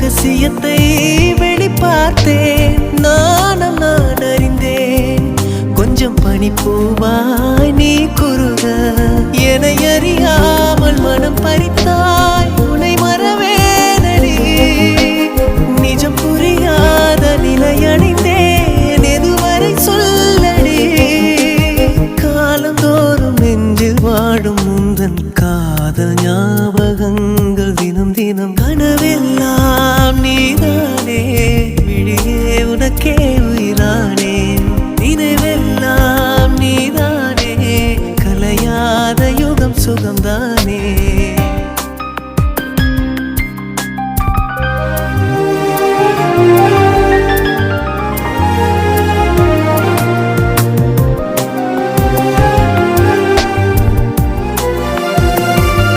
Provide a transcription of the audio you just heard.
ரகசியத்தை வெளிப்பார்த்தேன். நானும் நான் அறிந்தேன் கொஞ்சம் பணி போவாய் நீ குறுக. என அறியாமல் மனம் பறித்தாய். உனை மறவேனடி. நிஜம் புரியாத நிலை அணிந்தேன். எதுவரை சொல்லடி. காலந்தோறும் நெஞ்சில் வாடும் முந்தன் காதல் ஞாபகங்கள். நீதானே நினைவெல்லாம் நீதானே. கலையாத யுகம் சுகம்தான்.